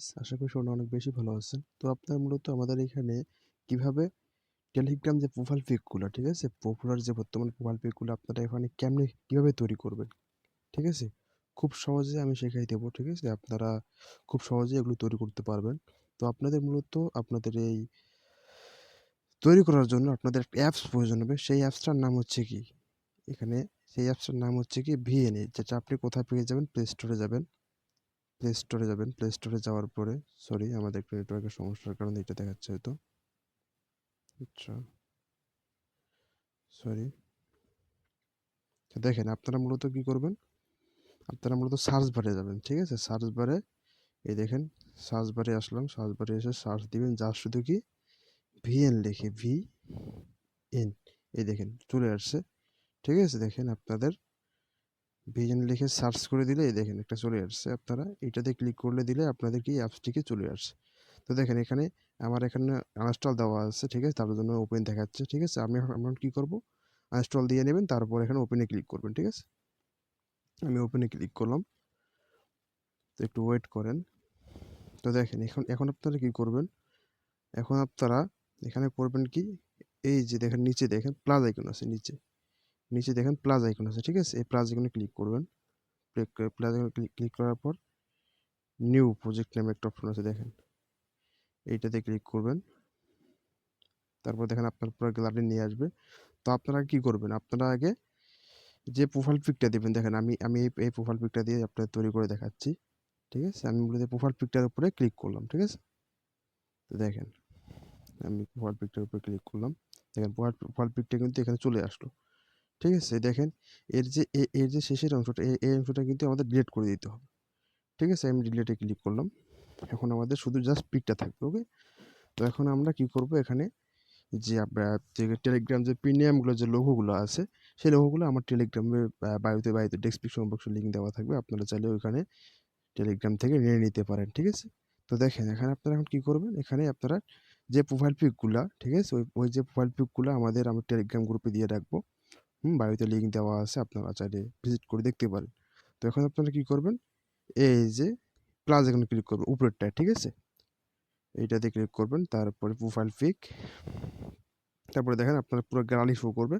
Guys আশা করি সবাই অনেক বেশি ভালো আছেন। তো আপনার মূলত আমাদের এখানে কীভাবে টেলিগ্রাম যে প্রোফাইল পিকগুলো ঠিক আছে? পপুলার যে বর্তমান প্রোফাইল পিকগুলো আপনারা এখানে কেমনে, কীভাবে তৈরি করবেন? ঠিক আছে? খুব সহজে আমি শেখাই দেবো, ঠিক আছে? আপনারা খুব সহজে এগুলো তৈরি করতে পারবেন। তো আপনাদের মূলত আপনাদের এই তৈরি করার জন্য আপনাদের একটা অ্যাপস প্রয়োজন হবে। সেই অ্যাপসটার নাম হচ্ছে কি? এখানে সেই অ্যাপসটার নাম হচ্ছে কি ভিএনএ যেটা আপনি কোথায় পেয়ে যাবেন? প্লে স্টোরে যাবেন। প্লে স্টোরে যাবেন। প্লে স্টোরে যাওয়ার পরে সরি আমাদের একটু নেটওয়ার্কের সমস্যার কারণে এটা দেখাচ্ছে হয়তো। আচ্ছা। সরি দেখেন, আপনারা মূলত কি করবেন? আপনারা মূলত সার্চ বারে যাবেন, ঠিক আছে? সার্চ বারে এই দেখেন সার্চ বারে আসলাম। সার্চ বারে এসে সার্চ দিবেন, যা শুধু কি? ভিএন লিখে ভি এন এই দেখেন, চলে আসছে। ঠিক আছে? দেখেন, আপনাদের ভিএন লিখে সার্চ করে দিলে দেখেন একটা চলে আসছে আপনারা। এটাতে ক্লিক করলে দিলে আপনাদের কি অ্যাপসটিকে চলে আসছে। তো দেখেন এখানে আমার এখানে আনস্টল দেওয়া আছে, ঠিক আছে? তার জন্য ওপেন দেখাচ্ছে, ঠিক আছে? আমি এখন আমরা কী করব? আনস্টল দিয়ে নেবেন, তারপর এখানে ওপেনে ক্লিক করবেন, ঠিক আছে? আমি ওপেনে ক্লিক করলাম। তো একটু ওয়েট করেন। তো দেখেন এখন এখন আপনারা কী করবেন? এখন আপনারা এখানে করবেন কি? এই যে দেখেন, নিচে দেখেন প্লাস আইকন আছে নিচে। নিচে দেখেন প্লাস আইকন আছে, ঠিক আছে? এই প্লাস আইকনে ক্লিক করবেন। প্লাস আইকনে ক্লিক করার পর নিউ প্রজেক্ট নামে একটা অপশন আছে, দেখেন। এইটাতে ক্লিক করবেন। তারপর দেখেন আপনার পুরো গ্যালারি নিয়ে আসবে। তো আপনারা কি করবেন? আপনারা আগে যে প্রোফাইল পিকটা দেবেন, দেখেন আমি আমি এই প্রোফাইল পিকটা দিয়ে আপনার তৈরি করে দেখাচ্ছি। ঠিক আছে? আমি মূলত প্রোফাইল পিকটার উপরে ক্লিক করলাম, ঠিক আছে? তো দেখেন, আমি প্রোফাইল পিকটার উপরে ক্লিক করলাম। দেখেন প্রোফাইল পিকটা কিন্তু এখানে চলে আসলো। ঠিক আছে? দেখেন, এর যে এর যে শেষের অংশটা এই অংশটা কিন্তু আমাদের ডিলিট করে দিতে হবে। ঠিক আছে? আমি ডিলিটে ক্লিক করলাম। এখন আমাদের শুধু জাস্ট পিকটা থাকবে ওকে তো এখন আমরা কি করব এখানে? যে টেলিগ্রাম যে প্রিমিয়ামগুলো যে লোগোগুলো আছে, সেই লোগোগুলো আমার টেলিগ্রামে বায়ুতে বায়ুতে ডেসক্রিপশন বক্সে লিঙ্ক দেওয়া থাকবে। আপনারা চাইলে ওইখানে টেলিগ্রাম থেকে নিয়ে নিতে পারেন, ঠিক আছে? তো দেখেন, এখানে আপনারা এখন কী করবেন? এখানে আপনারা যে প্রোফাইল পিকগুলো ঠিক আছে? ওই ওই যে প্রোফাইল পিকগুলো আমাদের আমার টেলিগ্রাম গ্রুপে দিয়ে রাখব। হুম বায়ুতে লিঙ্ক দেওয়া আছে, আপনারা চাইলে ভিজিট করে দেখতে পারেন। তো এখন আপনারা কী করবেন? এই যে প্লাস এখানে ক্লিক করবেন উপরেরটায় ঠিক আছে? এইটাতে ক্লিক করবেন, তারপরে প্রোফাইল পিক তারপরে দেখেন আপনার পুরো গ্যালারি শো করবে।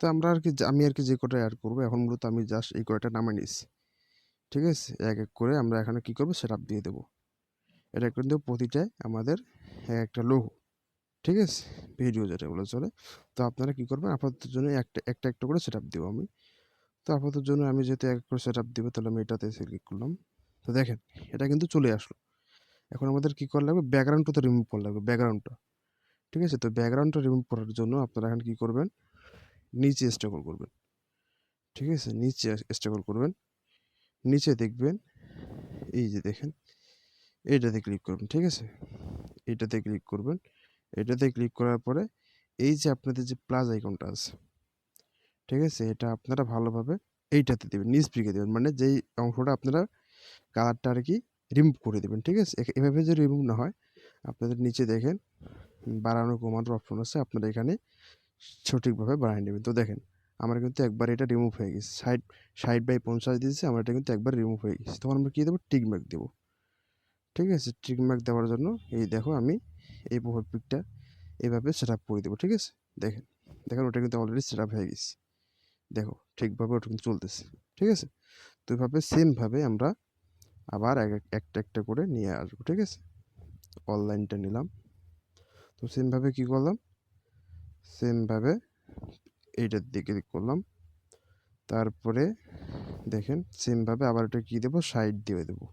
তো আমরা আর কি আমি আর কি যে কটা অ্যাড করব, এখন মূলত আমি জাস্ট এই কয়টা নামে নিচ্ছি ঠিক আছে? এক এক করে আমরা এখানে কী করব? সেট দিয়ে দেবো। এটা কিন্তু প্রতিটায় আমাদের একটা লোগো ঠিক আছে? ভিডিও যেটা বলে চলে। তো আপনারা কী করবেন? আপাতত জন্য একটা একটা একটা করে সেট আপ দেবো আমি। তো আপাতত জন্য আমি যেহেতু এক করে সেট আপ দেবো, তাহলে আমি এটাতে ক্লিক করলাম। তো দেখেন, এটা কিন্তু চলে আসলো। এখন আমাদের কী করা লাগবে? ব্যাকগ্রাউন্ডটা তো রিমুভ করা লাগবে ব্যাকগ্রাউন্ডটা ঠিক আছে? তো ব্যাকগ্রাউন্ডটা রিমুভ করার জন্য আপনারা এখন কী করবেন? নিচে স্ট্রাগল করবেন। ঠিক আছে? নিচে স্ট্রাগল করবেন। নিচে দেখবেন, এই যে দেখেন, এইটাতে ক্লিক করবেন। ঠিক আছে? এইটাতে ক্লিক করবেন। এটাতে ক্লিক করার পরে এই যে আপনাদের যে প্লাস আইকনটা আছে, ঠিক আছে? এটা আপনারা ভালোভাবে এইটাতে দেবেন, নিচ পিকে দেবেন। মানে যেই অংশটা আপনারা কালারটা আর কি রিমুভ করে দেবেন, ঠিক আছে? এভাবে যে রিমুভ না হয়, আপনাদের নিচে দেখেন বাড়ানো কমানোর অপশন আছে, আপনারা এখানে সঠিকভাবে বাড়িয়ে নেবেন। তো দেখেন, আমার কিন্তু একবার এটা রিমুভ হয়ে গেছে। সাইড সাইড বাই পঞ্চাশ দিয়েছে, আমার এটা কিন্তু একবার রিমুভ হয়ে গেছে। তখন আমরা কী দেবো? টিক মার্ক দেবো। ঠিক আছে? টিক মার্ক দেওয়ার জন্য এই দেখো আমি এই প্রোফাইল পিকটা এভাবে সেট আপ করে দেবো, ঠিক আছে? দেখেন দেখেন ওটা কিন্তু অলরেডি সেট আপ হয়ে গেছে। দেখো, ঠিকভাবে ওটা কিন্তু চলতেছে, ঠিক আছে? তো এভাবে সেমভাবে আমরা আবার এক একটা একটা করে নিয়ে আসব, ঠিক আছে? অনলাইনটা নিলাম। তো সেমভাবে কী করলাম? সেমভাবে এইটার দিকে করলাম। তারপরে দেখেন সেমভাবে আবার এটা কী দেবো? সাইড দিয়ে দেবো।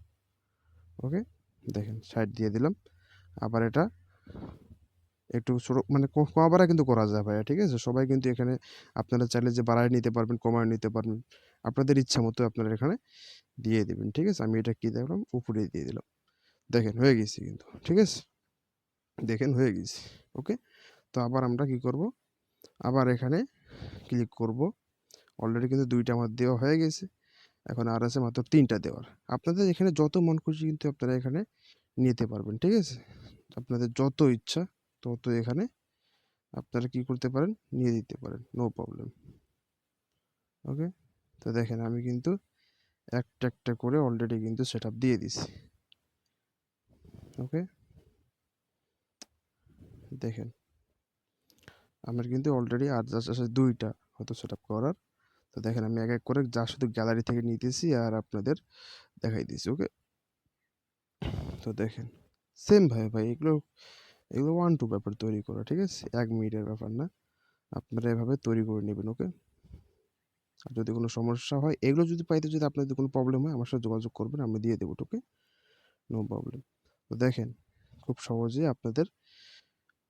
ওকে দেখেন সাইড দিয়ে দিলাম। আবার এটা একটু মানে কমা বাড়া কিন্তু করা যায় ভাইয়া, ঠিক আছে? সবাই কিন্তু এখানে আপনারা চাইলে যে বাড়ায় নিতে পারবেন, কমায় নিতে পারবেন, আপনাদের ইচ্ছা মতো আপনারা এখানে দিয়ে দেবেন, ঠিক আছে? আমি এটা কী দেখলাম? উপরে দিয়ে দিলাম। দেখেন, হয়ে গেছি কিন্তু, ঠিক আছে? দেখেন, হয়ে গেছি, ওকে? তো আবার আমরা কি করব? আবার এখানে ক্লিক করব। অলরেডি কিন্তু দুইটা আমার দেওয়া হয়ে গেছে। এখন আর আছে মাত্র তিনটা দেওয়ার। আপনাদের এখানে যত মন খুশি কিন্তু আপনারা এখানে নিতে পারবেন, ঠিক আছে? আপনাদের যত ইচ্ছা, তত এখানে আপনারা কি করতে পারেন, নিয়ে দিতে পারেন নো প্রবলেম ওকে তো দেখেন আমি কিন্তু একটা একটা করে অলরেডি কিন্তু সেট দিয়ে দিছি। ওকে দেখেন, আমার কিন্তু অলরেডি আর জাস্ট আছে দুইটা হয়তো সেট করার। তো দেখেন আমি এক এক করে যা শুধু গ্যালারি থেকে নিতেছি আর আপনাদের দেখাই দিছি ওকে তো দেখেন। সেম ভাই ভাই এগুলো এগুলো ওয়ান টু ব্যাপার তৈরি করা, ঠিক আছে? এক মিনিটের ব্যাপার না। আপনারা এভাবে তৈরি করে নেবেন ওকে আর যদি কোনো সমস্যা হয়, এগুলো যদি পাইতে যদি আপনাদের কোনো প্রবলেম হয়, আমার সাথে যোগাযোগ করবেন, আমি দিয়ে দেবো ওকে নো প্রবলেম তো দেখেন, খুব সহজে আপনাদের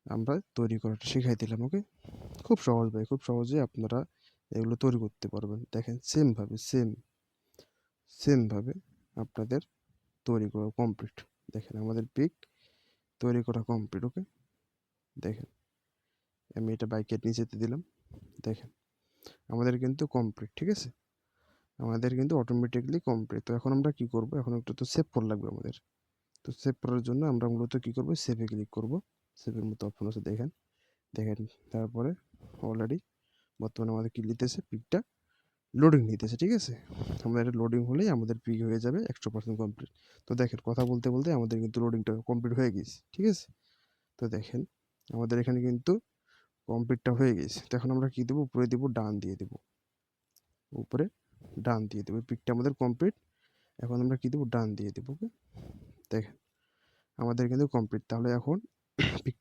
আমরা তৈরি করাটা শিখাই দিলাম ওকে খুব সহজ ভাই, খুব সহজে আপনারা এগুলো তৈরি করতে পারবেন। দেখেন সেমভাবে সেম সেমভাবে আপনাদের তৈরি করা কমপ্লিট দেখেন আমাদের পিক তৈরি করা কমপ্লিট ওকে দেখেন, আমি এটা বাইকের নিচেতে দিলাম, দেখেন, আমাদের কিন্তু কমপ্লিট ঠিক আছে? আমাদের কিন্তু অটোমেটিকলি কমপ্লিট তো এখন আমরা কি করব? এখন একটু তো সেভ করা লাগবে আমাদের, তো সেভ করার জন্য আমরা মূলত কি করব? সেভে ক্লিক করব সেভের মতো অপশন আছে, দেখেন দেখেন, তারপরে অলরেডি বর্তমানে আমাদের কি নিতেছে পিকটা লোডিং নিতেছে, ঠিক আছে? আমাদের লোডিং হলেই আমাদের পিক হয়ে যাবে একশো পার্সেন্ট কমপ্লিট তো দেখেন, কথা বলতে বলতে আমাদের কিন্তু লোডিংটা কমপ্লিট হয়ে গেছে, ঠিক আছে? তো দেখেন, আমাদের এখানে কিন্তু কমপ্লিটটা হয়ে গেছে। তো এখন আমরা কী দেবো? উপরে দেবো, ডান দিয়ে দেবো। উপরে ডান দিয়ে দেবো। পিকটা আমাদের কমপ্লিট এখন আমরা কী দেবো? ডান দিয়ে দেবো ওকে দেখেন, আমাদের কিন্তু কমপ্লিট তাহলে এখন পিক